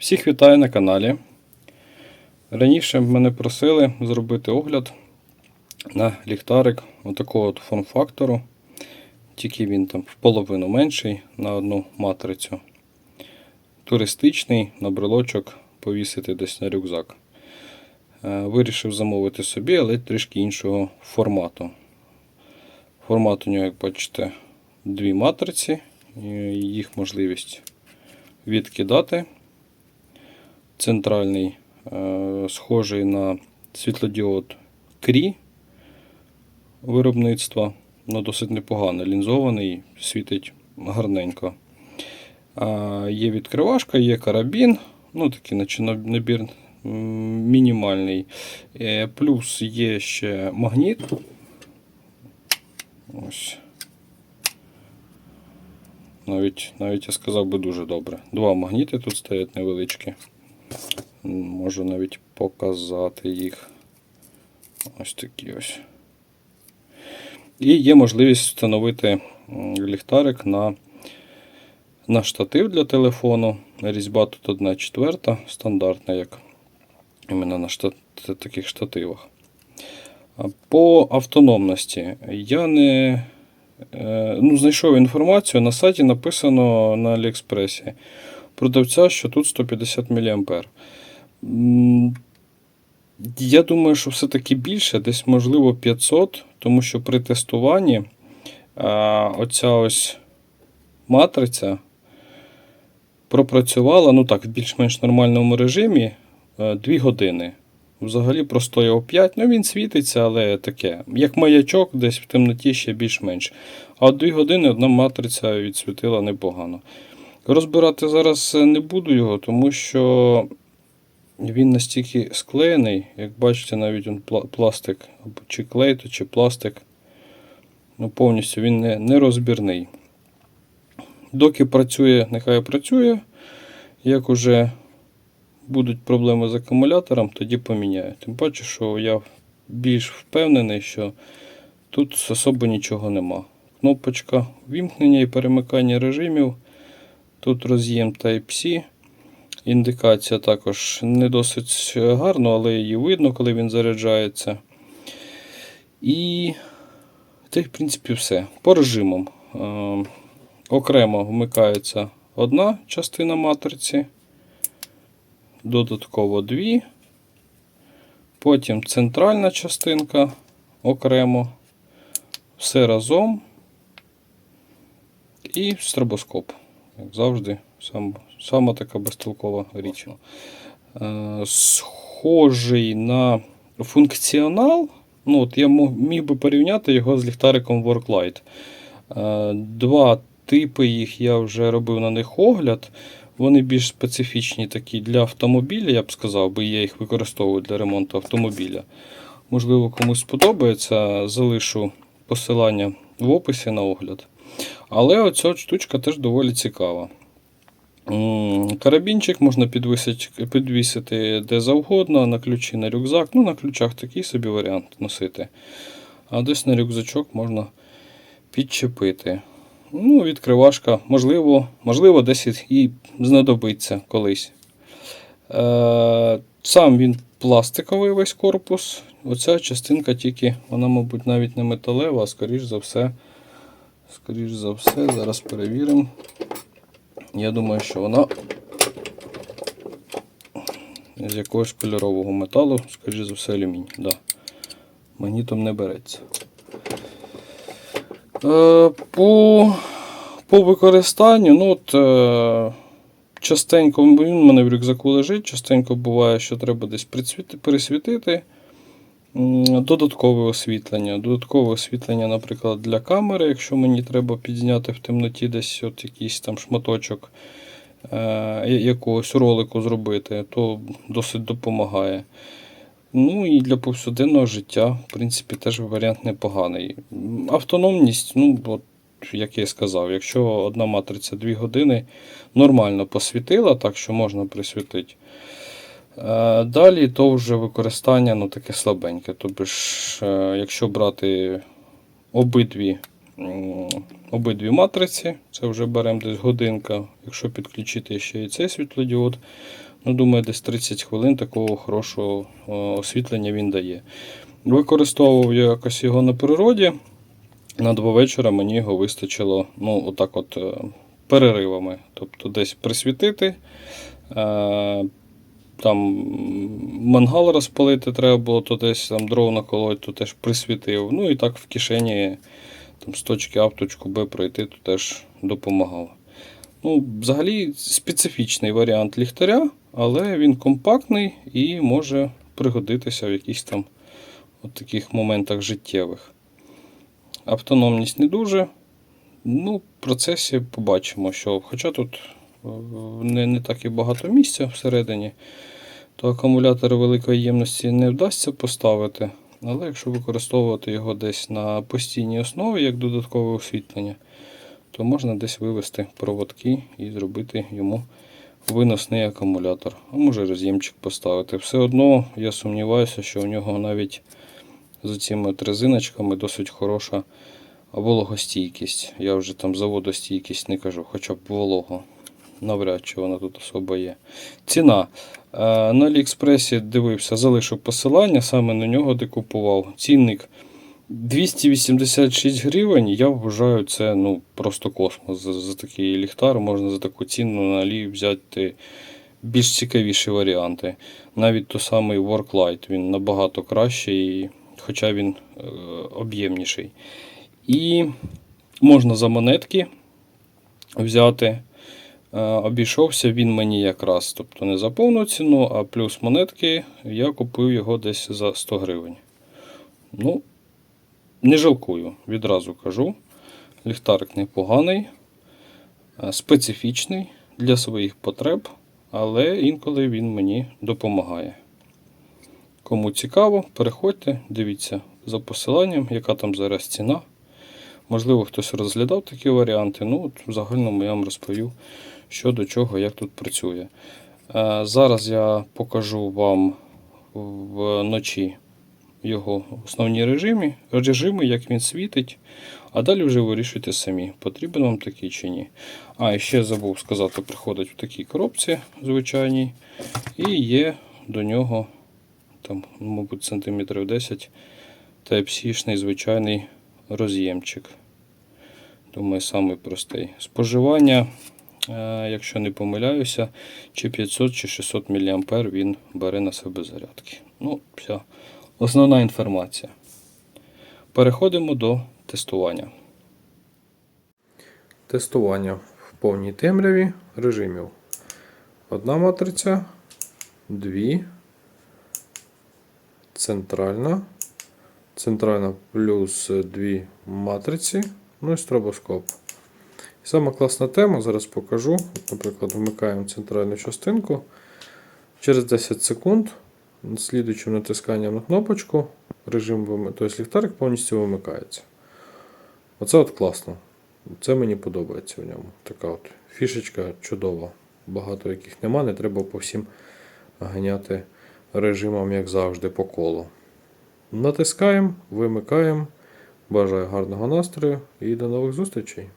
Всіх вітаю на каналі. Раніше мене просили зробити огляд на ліхтарик отакого от форм-фактору. Тільки він там в половину менший на одну матрицю. Туристичний на брелочок повісити десь на рюкзак. Е, Вирішив замовити собі, але трішки іншого формату. Формат у нього, як бачите, дві матриці, їх можливість відкидати. Центральний, е, схожий на світлодіод Крі виробництва, ну досить непогано, лінзований, світить гарненько. Є відкривашка, є карабін, ну такий набір мінімальний. Е, Плюс є ще магніт. Ось. Навіть, навіть я сказав би дуже добре. Два магніти тут стоять невеличкі. Можу навіть показати їх. Ось такі ось. І є можливість встановити ліхтарик на, на штатив для телефону. Різьба тут 1 четверта, стандартна, як іменно на штат, таких штативах. По автономності я не е, ну, знайшов інформацію. На сайті написано на Аліекспресі продавця, що тут 150 мА. Я думаю, що все-таки більше, десь можливо 500, тому що при тестуванні оця ось матриця пропрацювала ну так, в більш-менш нормальному режимі 2 години. Взагалі простояв 5, ну він світиться, але таке. Як маячок, десь в темноті ще більш-менш. А от 2 години одна матриця відсвітила непогано. Розбирати зараз не буду його, тому що він настільки склеєний, як бачите, навіть пла- пластик, чи клей, то чи пластик. Ну, повністю він не, не розбірний. Доки працює, нехай працює. Як уже будуть проблеми з акумулятором, тоді поміняю. Тим паче, що я більш впевнений, що тут особо нічого нема. Кнопочка вімкнення і перемикання режимів. Тут роз'єм Type-C. Індикація також не досить гарно, але її видно, коли він заряджається. І це, в принципі, все. По режимам. Е, окремо вмикається одна частина матриці, додатково дві. Потім центральна частинка окремо. Все разом. І стробоскоп. Як завжди, сам, сама така безтолкова річ. Е, схожий на функціонал. Ну, от я міг би порівняти його з ліхтариком Worklight. Е, Два типи їх я вже робив на них огляд. Вони більш специфічні такі для автомобіля, я б сказав, бо я їх використовую для ремонту автомобіля. Можливо, комусь сподобається, залишу посилання в описі на огляд. Але оця штучка теж доволі цікава. Карабінчик можна підвісити, підвісити де завгодно, на ключі на рюкзак. Ну, на ключах такий собі варіант носити. А десь на рюкзачок можна підчепити. Ну, відкривашка, можливо, можливо, десь і знадобиться колись. Е, сам він пластиковий весь корпус. Оця частинка тільки, вона, мабуть, навіть не металева, а скоріш за все. Скоріш за все, зараз перевіримо. Я думаю, що вона з якогось кольорового металу, скоріш за все, алюміній. Да. Магнітом не береться. Е, по, по використанню, ну от, е, частенько він у мене в рюкзаку лежить, частенько буває, що треба десь присвіти- пересвітити. Додаткове освітлення. Додаткове освітлення, наприклад, для камери, якщо мені треба підзняти в темноті десь от якийсь там шматочок е, якогось ролику зробити, то досить допомагає. Ну і для повсякденного життя, в принципі, теж варіант непоганий. Автономність, ну, от, як я і сказав, якщо одна матриця 2 години нормально посвітила, так що можна присвітити. Е, Далі то вже використання ну, таке слабеньке. Тобто, е, якщо брати обидві, обидві матриці, це вже беремо десь годинка. Якщо підключити ще і цей світлодіод, Ну, думаю, десь 30 хвилин такого хорошого е, освітлення він дає. Використовував я якось його на природі. На два вечора мені його вистачило, ну, отак от переривами. Тобто десь присвітити, там мангал розпалити треба було, то десь там дров наколоть, то теж присвітив. Ну і так в кишені там, з точки А в точку Б пройти, то теж допомагало. Ну, взагалі специфічний варіант ліхтаря, але він компактний і може пригодитися в якихось там от таких моментах життєвих. Автономність не дуже. Ну, в процесі побачимо, що хоча тут не, не так і багато місця всередині, то акумулятор великої ємності не вдасться поставити. Але якщо використовувати його десь на постійній основі як додаткове освітлення, то можна десь вивести проводки і зробити йому виносний акумулятор. А може роз'ємчик поставити. Все одно я сумніваюся, що у нього навіть з цими от резиночками досить хороша вологостійкість. Я вже там за не кажу, хоча б волого. Навряд чи вона тут особа є. Ціна. Е, На Аліекспресі дивився, залишив посилання, саме на нього де купував. Цінник 286 гривень. Я вважаю, це ну, просто космос. За, за такий ліхтар можна за таку ціну на Алі взяти більш цікавіші варіанти. Навіть той самий Worklight, він набагато кращий, хоча він е, об'ємніший. І можна за монетки взяти. Е, Обійшовся він мені якраз, тобто не за повну ціну, а плюс монетки я купив його десь за 100 гривень. Ну, не жалкую, відразу кажу. Ліхтарик непоганий, е, специфічний для своїх потреб, але інколи він мені допомагає. Кому цікаво, переходьте, дивіться за посиланням, яка там зараз ціна. Можливо, хтось розглядав такі варіанти. Ну, от в загальному я вам розповів, що до чого, як тут працює. Е, Зараз я покажу вам вночі його основні режими, режими, як він світить. А далі вже вирішуйте самі, потрібен вам такий чи ні. А, і ще забув сказати, приходить в такій коробці звичайній. І є до нього, там, мабуть, сантиметрів 10 Type-C-шний звичайний роз'ємчик. Думаю, самий простий. Споживання, е, якщо не помиляюся, чи 500 чи 600 мА він бере на себе зарядки. Ну, вся основна інформація. Переходимо до тестування. Тестування в повній темряві режимів. Одна матриця, дві, центральна, центральна плюс дві матриці, ну і стробоскоп. І сама класна тема, зараз покажу. Наприклад, вмикаємо центральну частинку. Через 10 секунд, слідуючим натисканням на кнопочку, режим тобто ліхтарик повністю вимикається. Оце от класно. Це мені подобається в ньому. Така от фішечка чудова. Багато яких нема, не треба по всім ганяти режимом, як завжди, по колу. Натискаємо, вимикаємо. Бажаю гарного настрою і до нових зустрічей!